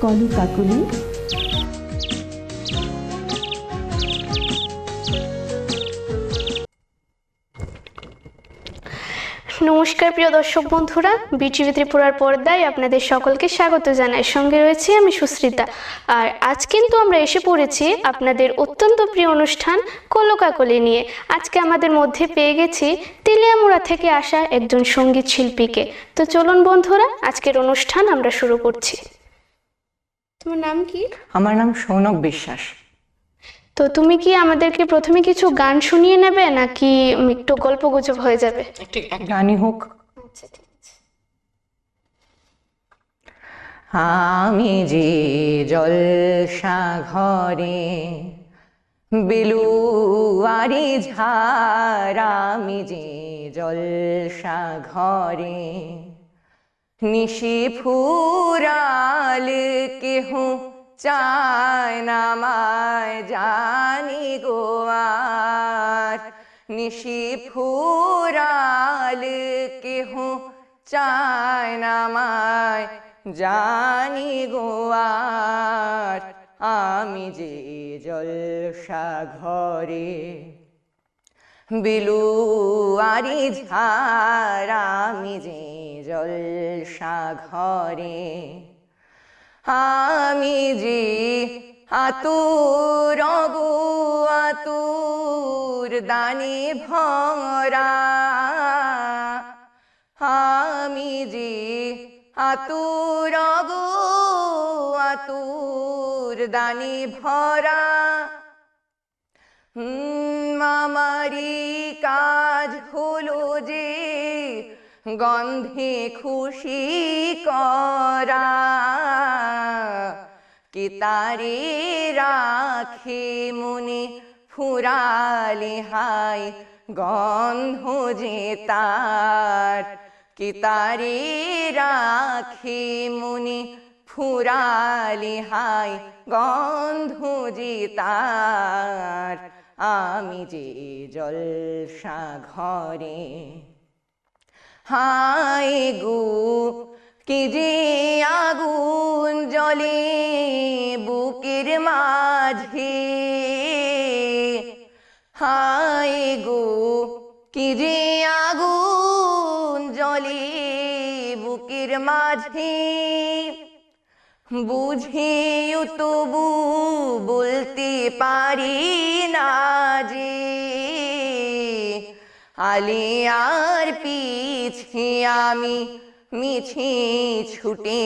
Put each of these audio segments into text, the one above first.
কলু কাকুলি। নমস্কার প্রিয় দর্শক বন্ধুরা, বিটিভি ত্রিপুরার পর্দায় আপনাদের সকলকে স্বাগত জানাই। সঙ্গে রয়েছে আমি সুস্মিতা। আর আজ কিন্তু আমরা এসে পড়েছি আপনাদের অত্যন্ত প্রিয় অনুষ্ঠান কলকাকলি নিয়ে। আজকে আমাদের মধ্যে পেয়ে গেছি তেলিয়ামুড়া থেকে আসা একজন সংগীত শিল্পীকে। তো চলুন বন্ধুরা, আজকের অনুষ্ঠান আমরা শুরু করছি। তোমার নাম কি? আমার নাম সৌনক বিশ্বাস। তো তুমি কি আমাদেরকে প্রথমে কিছু গান শুনিয়ে নেবে নাকি একটু গল্প গুজব হয়ে যাবে? একটি গানই হোক। আচ্ছা আমি যে জলসা ঘরে বেলুয়ারি ঝাড় আমি যে জলসা ঘরে নিশি ফুরাল কেহ চায় না মায় জানি গোয়ার নিশি ফুরাল কেহ চায় না মায় জানি গোয়ার আমি যে জলসা ঘরে বিলুয়ারি ঝাড়, আমি যে জলসা ঘরে আমি যে আতুর গো আতুর দানি ভরা। আমি যে আতুর গো আতুর দানি ভরা। হুম, আমারি কাজ হলো যে গন্ধে খুশি করা, কি তারে রাখে মনে ফুরালে হাই গন্ধ যে তার, কি তারে রাখে মনে ফুরালে হাই গন্ধ যে তার, আমি যে জলসা ঘরে হাই গো, কি যে আগুন জলে বুকের মাঝে। হাই গো, কি যে আগুন জলে বুকের মাঝে। বুঝেও তবু বলতে পারি না যে আলিয়ার পিছে আমি মিছে ছুটে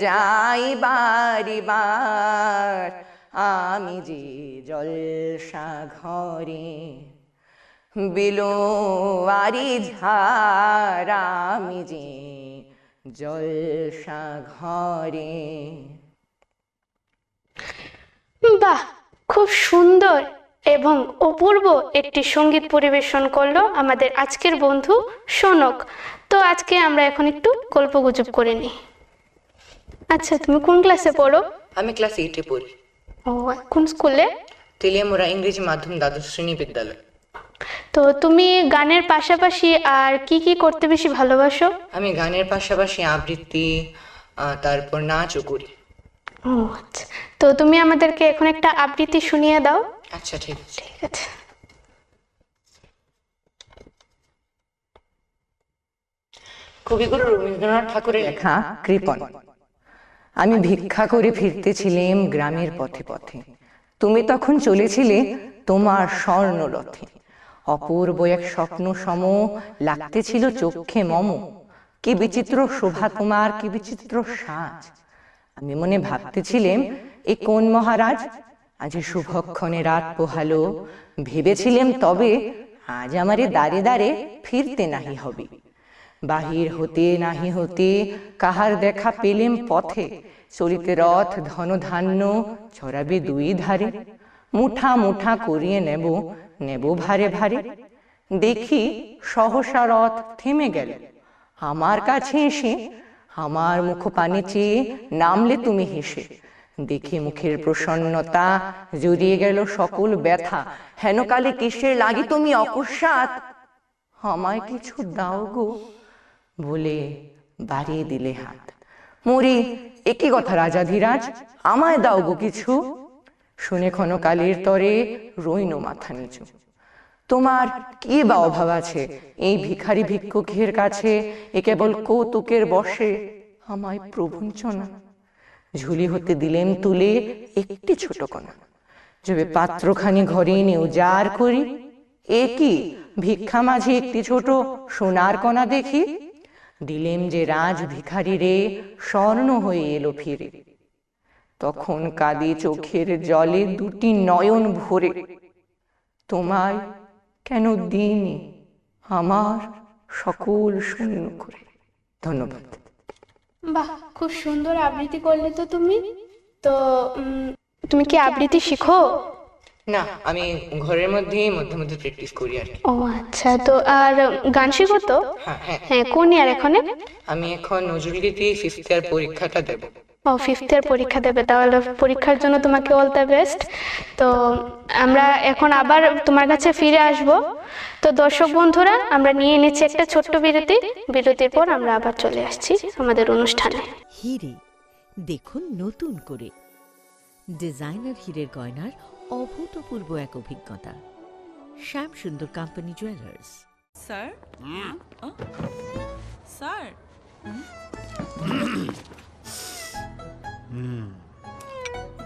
যাই বারি বার। আমি যে জলসা ঘরে বিলোয়ারি ঝাড় আমি যে জলসা ঘরে। বাহ, খুব সুন্দর। এবং অপূর্ব একটি সংগীত পরিবেশন করল আমাদের আজকের বন্ধু সনক। তো আজকে আমরা এখন একটু গল্প গুজব করে নিই। আচ্ছা তুমি কোন ক্লাসে পড়ো? আমি ক্লাস এইটে পড়ি। ও কোন স্কুলে তেলিয়ামোড়া ইংরেজি মাধ্যম দ্বাদশ শ্রেণি বিদ্যালয়। তো তুমি গানের পাশাপাশি আর কি কি করতে বেশি ভালোবাসো? আমি গানের পাশাপাশি আবৃত্তি তারপর নাচও করি। ও আচ্ছা। তো তুমি আমাদেরকে এখন একটা আবৃত্তি শুনিয়ে দাও। আচ্ছা ঠিক আছে। ঠিক আছে। কবিগুরু রবীন্দ্রনাথ ঠাকুরের লেখা কৃপন। আমি ভিক্ষা করে ফিরতেছিলাম গ্রামের পথে পথে। তুমি তখন চলেছিলে তোমার স্বর্ণরথে। অপূর্ব এক স্বপ্ন সম লাগতেছিল চোখে মম। কি বিচিত্র শোভা তোমার কি বিচিত্র সাজ। আমি মনে ভাবতেছিলাম এ কোন মহারাজ? আজ শুভক্ষণে রাত পোহালো। ভেবেছিলাম তবে আজ আমারে দাঁড়ে দাঁড়ে ফিরতে নাহি হবে। বাহির হতে নাহি হতে কাহার দেখা পেলেম পথে। চলিতে রথ ধন ধান্য ছড়াবে দুই ধারে। মুঠা মুঠা করিয়ে নেব নেব ভারে ভারে। দেখি সহসা রথ থেমে গেল। আমার কাছে এসে আমার মুখ পানে চেয়ে নামলে তুমি হেসে। দেখে মুখের প্রসন্নতা জড়িয়ে গেল সকল ব্যথা। হেনকালে কিসের লাগি তুমি অকস্মাৎ? আমায় কিছু দাও গো। বলে বাড়িয়ে দিলে হাত। মরি একই কথা রাজাধিরাজ আমায় দাও গো কিছু। শুনে ক্ষণকালের তরে রইন মাথা নিচু। তোমার কি বা অভাব আছে? এই ভিখারি ভিক্ষুকের কাছে এ কেবল কৌতুকের বসে। আমায় প্রবঞ্চনা ঝুলি হতে দিলেন তুলে একটি ছোট কণা। যবে পাত্রখানি ঘরে এনে উজাড় করি, এ কি ভিক্ষা মাঝে একটি ছোট সোনার কণা দেখি? দিলেম যে রাজ ভিখারি রে, স্বর্ণ হয়ে এলো ফিরে। তখন কাঁদে চোখের জলে দুটি নয়ন ভরে। তোমায় কেন দিইনি আমার সকল শূন্য করে? ধন্যবাদ। বাহ খুব সুন্দর আবৃত্তি করলে তো তুমি। তো তুমি কি আবৃত্তি শিখো? না আমি ঘরের মধ্যেই মধ্যে মধ্যে প্র্যাকটিস করি আর কি। ও আচ্ছা তো আর গান শিখো তো? হ্যাঁ হ্যাঁ। হ্যাঁ কোন ইয়ার এখন? আমি এখন নজরুলগীতি ফিফথ ইয়ার পরীক্ষাটা দেব। ও ফিফথ ইয়ার পরীক্ষা দেবে তাহলে পরীক্ষার জন্য তোমাকে অল দ্য বেস্ট তো আমরা এখন আবার তোমার কাছে ফিরে আসব। তো দর্শক বন্ধুরা আমরা নিয়ে নিচ্ছি একটা ছোট্ট বিরতি। বিরতির পর আমরা আবার চলে আসছি আমাদের অনুষ্ঠানে। হিরে দেখুন নতুন করে। ডিজাইনার হীরের গয়নার অভূতপূর্ব এক অভিজ্ঞতা। Shyam Sundar company jewellers. Sir? আহ? স্যার।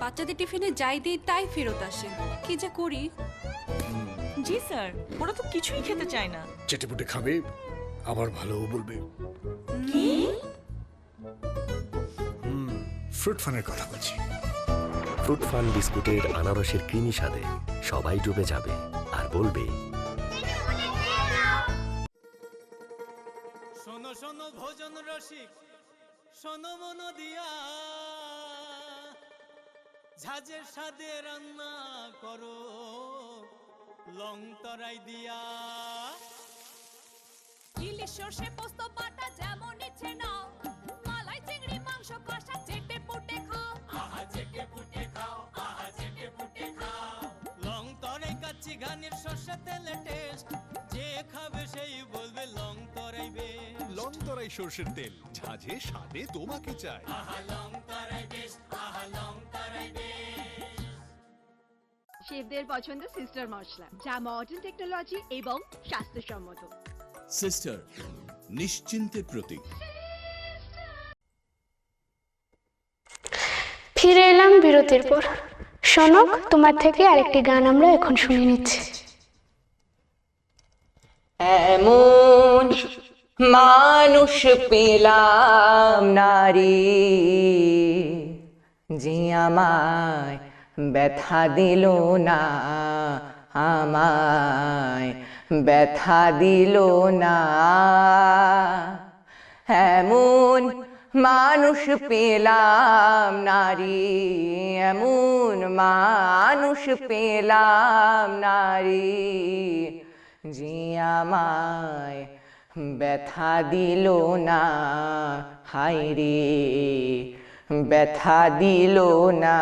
বাচ্চাদের টিফিনে যাই দিই তাই ফেরত আসে। কি যে করি? জি স্যার। ওরা তো কিছুই খেতে চায় না। চেটেপুটে খাবে আবার ভালোও বলবে। কি? ফ্রুট ফানের কথা বলছি। ফ্রুট ফান বিস্কুটের আনারসের ক্রিমি স্বাদে সবাই ডুবে যাবে আর বলবে ঝাঁঝের সাদে রান্না করো লং তরাই দিয়া। ইলিশ সর্ষে পোস্ত বাটা যেমন ইচ্ছে নাও মালাই চিংড়ি মাংস কষা চেটে পুটে খাও। আহা চেটে পুটে খাও আহা চেটে পুটে খাও। লং তরাই কাচ্চি ঘানির সর্ষে তেলে টেস্ট যে খাবে সেই বলবে লং তরাই সর্ষের তেল। ঝাঁঝে স্বাদে তোমাকে চাই। আহা লং তরাই বেশ আহা লং তরাই বেশ শেফদের পছন্দ সিস্টার মশলা যা মডার্ন টেকনোলজি এবং স্বাস্থ্যসম্মত। সিস্টার নিশ্চিন্তের প্রতীক ফিরে এলাম বিরতির পর। শোনক তোমার থেকে আরেকটি গান আমরা এখন শুনে নিচ্ছি। এমন মানুষ পেলাম নারী। যে আমায় ব্যথা দিল না, আমায় ব্যথা দিল না। এমন মানুষ পেলাম নারী, এমন মানুষ পেলাম নারী। যে আমায় ব্যথা দিল না, হায় রে। ব্যথা দিল না।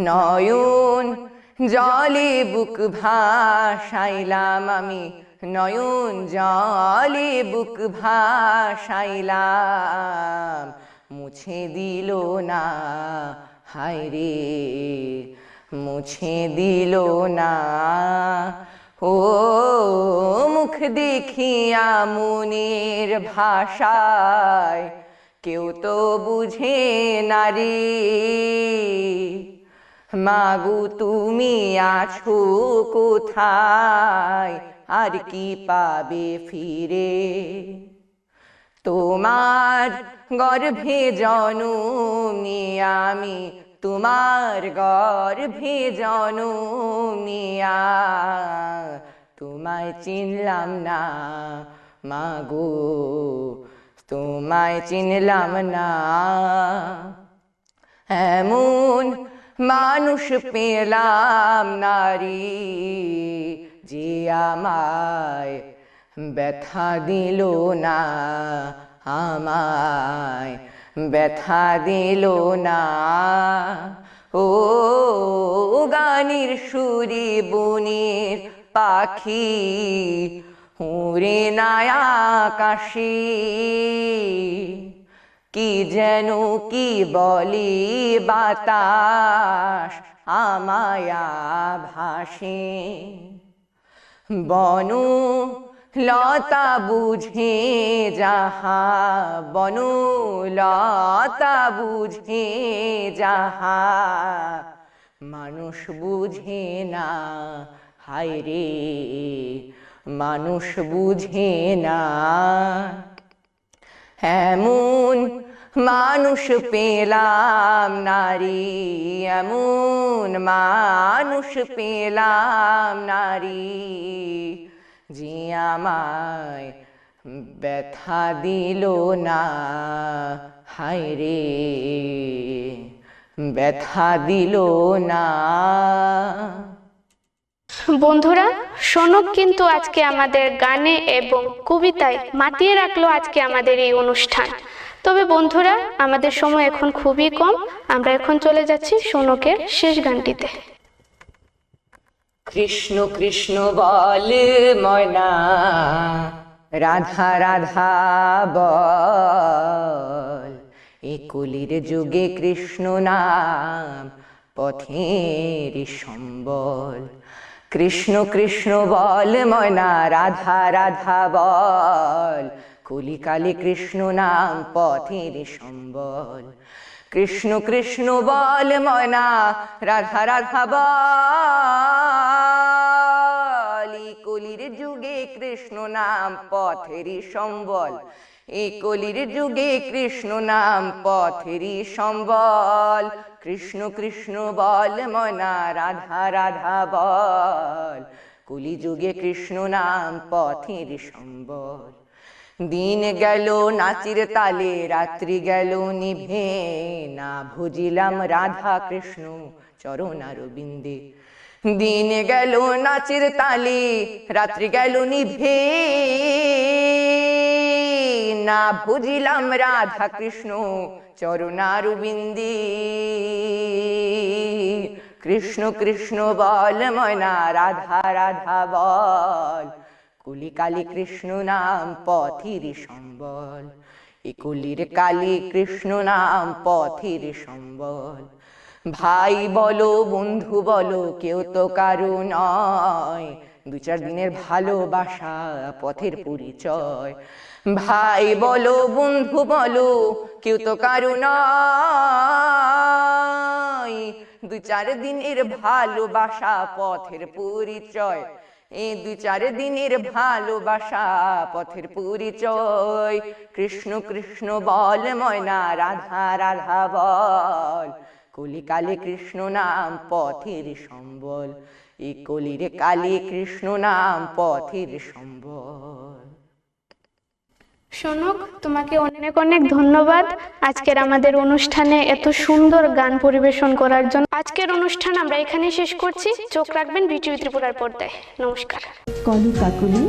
নয়ন জলে বুক ভাসাইলাম আমি, নয়ন জলে বুক ভাসাইলাম। মুছে দিল না, হায় রে। মুছে দিল না। ও দেখিয়া মনের ভাষায়, কেউ তো বুঝে নারী। মাগু, তুমি আছো কোথায়? আর কি পাবে ফিরে? তোমার গর্ভে জনম আমি, তোমার গর্ভে জনম নিয়া তোমায় চিনলাম না মাগো তোমায় চিনলাম না। এমন মানুষ পেলাম নারী যে আমায় ব্যথা দিল না, আমায় ব্যথা দিল না। ও গানের সুরে বনের পাখি, উড়ে না আকাশে। কি যেন, কি বলি বাতাস আমায়া ভাসে বনু লতা বুঝে যাহা, বনু লতা বুঝে যাহা। মানুষ বুঝে না হায় রে, মানুষ বুঝে না। এমন মানুষ পেলাম নারী এমন মানুষ পেলাম নারী যে আমায় ব্যথা দিল না। হায় রে, ব্যথা দিল না। বন্ধুরা শোনক কিন্তু আজকে আমাদের গানে এবং কবিতায় মাতিয়ে রাখল আজকে আমাদের এই অনুষ্ঠান। তবে বন্ধুরা, আমাদের সময় এখন খুবই কম। আমরা এখন চলে যাচ্ছি শোনকের শেষ গানটিতে। কৃষ্ণ কৃষ্ণ বল ময়না, রাধা রাধা বল। এ কলির যুগে কৃষ্ণ নাম পথের সম্বল। কৃষ্ণ কৃষ্ণ বল ময়না, রাধা রাধা বল। কলিকালে কৃষ্ণ নাম পথের সম্বল। কৃষ্ণ কৃষ্ণ বল ময়না, রাধা রাধা বল। কলির যুগে কৃষ্ণ নাম পথেরই সম্বল। এই কলির যুগে কৃষ্ণ নাম পথেরই সম্বল। কৃষ্ণ কৃষ্ণ বল ময়না রাধা রাধা বল। কলি যুগে কৃষ্ণ নাম পথের সম্বল। দিন গেল নাচির তালে, রাত্রি গেল নিভে। না ভুজিলাম রাধা কৃষ্ণ চরণারবিন্দে দিন গেল নাচির তালে, রাত্রি গেল নিভে। না ভুজিলাম রাধা কৃষ্ণ চরণারবিন্দে। কৃষ্ণ কৃষ্ণ বল, ময়না রাধা রাধা বল। কুলি কালী কৃষ্ণ নাম, পথির সম্বল। এ কুলির কালী কৃষ্ণ নাম, পথির সম্বল। ভাই বলো, বন্ধু বলো, কেউ তো কারও নয়। দু চার দিনের ভালোবাসা পথের পরিচয়। ভাই বলো বন্ধু বলো কেউ তো কারও নয় দু চার দিনের ভালোবাসা পথের পরিচয়। এই দু চার দিনের ভালোবাসা পথের পরিচয়। কৃষ্ণ কৃষ্ণ বল ময়না রাধা রাধা বল। কলি কালে কৃষ্ণ নাম পথের সম্বল এই কলির কালে কৃষ্ণ নাম পথের সম্বল। শোনক তোমাকে অনেক অনেক ধন্যবাদ আজকের আমাদের অনুষ্ঠানে এত সুন্দর গান পরিবেশন করার জন্য। আজকের অনুষ্ঠান আমরা এখানে শেষ করছি। চোখ রাখবেন বিটিভি ত্রিপুরার পর্দায়। নমস্কার। কলু কাকুলি।